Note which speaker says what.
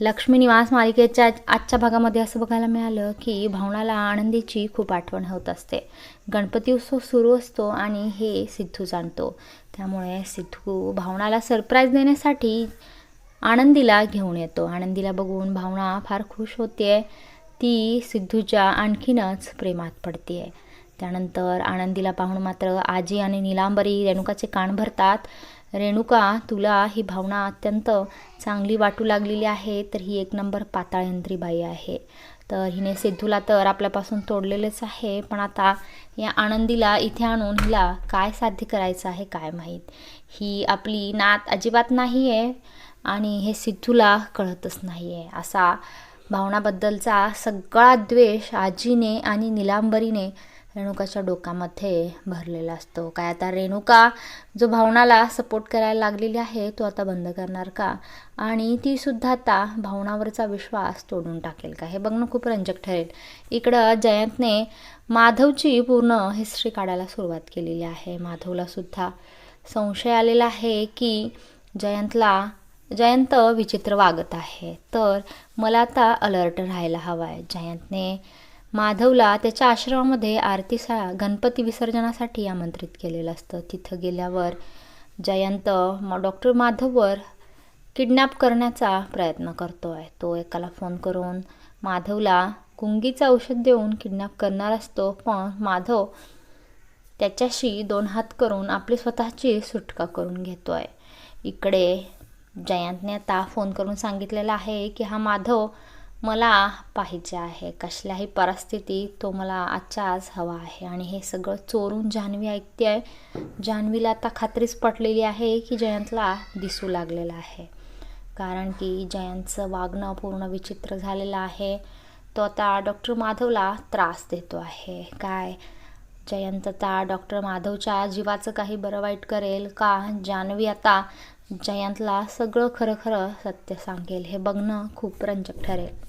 Speaker 1: लक्ष्मी निवास मालिकेच्या आजच्या भागामध्ये असं बघायला मिळालं की भावनाला आनंदीची खूप आठवण होत असते. गणपती उत्सव सुरू असतो आणि हे सिद्धू जाणतो. त्यामुळे सिद्धू भावनाला सरप्राईज देण्यासाठी आनंदीला घेऊन येतो. आनंदीला बघून भावना फार खुश होते. ती सिद्धूच्या आणखीनच प्रेमात पडते त्यानंतर आनंदीला पाहून मात्र आजी आणि निलांबरी रेणुकाचे कान भरतात. रेणुका तुला ही भावना अत्यंत चांगली वाटू लागलेली आहे तर ही एक नंबर पाताळयंत्री बाई आहे. तर हिने सिद्धूला तर आपल्यापासून तोडलेलेच आहे पण आता या आनंदीला इथे आणून हिला काय साध्य करायचं आहे काय माहीत? ही आपली नात अजिबात नाही आहे आणि हे सिद्धूला कळतच नाही आहे असा भावनाबद्दलचा सगळा द्वेष आजीने आणि निलांबरीने रेणुकाच्या डोक्यामध्ये भरलेला असतो. काय आता रेणुका जो भावनाला सपोर्ट करायला लागलेली आहे तो आता बंद करणार का? आणि ती सुद्धा आता भावनावरचा विश्वास तोडून टाकेल का? हे बघणं खूप रंजक ठरेल. इकडं जयंतने माधवची पूर्ण हिस्ट्री काढायला सुरुवात केलेली आहे. माधवला सुद्धा संशय आलेला आहे की जयंतला जयंत विचित्र वागत आहे. तर मला आता अलर्ट राहायला हवा आहे जयंतने माधवला त्याच्या आश्रमामध्ये आरती सा गणपती विसर्जनासाठी आमंत्रित केलेलं असतं. तिथं गेल्यावर जयंत म डॉक्टर माधववर किडनॅप करण्याचा प्रयत्न करतो आहे तो एकाला फोन करून माधवला कुंगीचं औषध देऊन किडनॅप करणार असतो पण माधव त्याच्याशी दोन हात करून आपली स्वतःची सुटका करून घेतो आहे इकडे जयंतने आता फोन करून सांगितलेला आहे की हा माधव मला पाहिजे आहे. कसल्याही परिस्थितीत तो मला आजच्या आज हवा आहे. आणि हे सगळं चोरून जान्हवी ऐकते आहे. जान्हवीला आता खात्रीच पटलेली आहे की जयंतला दिसू लागलेलं आहे. कारण की जयंतचं वागणं पूर्ण विचित्र झालेलं आहे. तो आता डॉक्टर माधवला त्रास देतो आहे. काय? जयंत आता डॉक्टर माधवच्या जीवाचं काही बरं वाईट करेल का? जान्हवी आता जयंतला सगळं खरं खरं सत्य सांगेल. हे बघणं खूप रंजक ठरेल.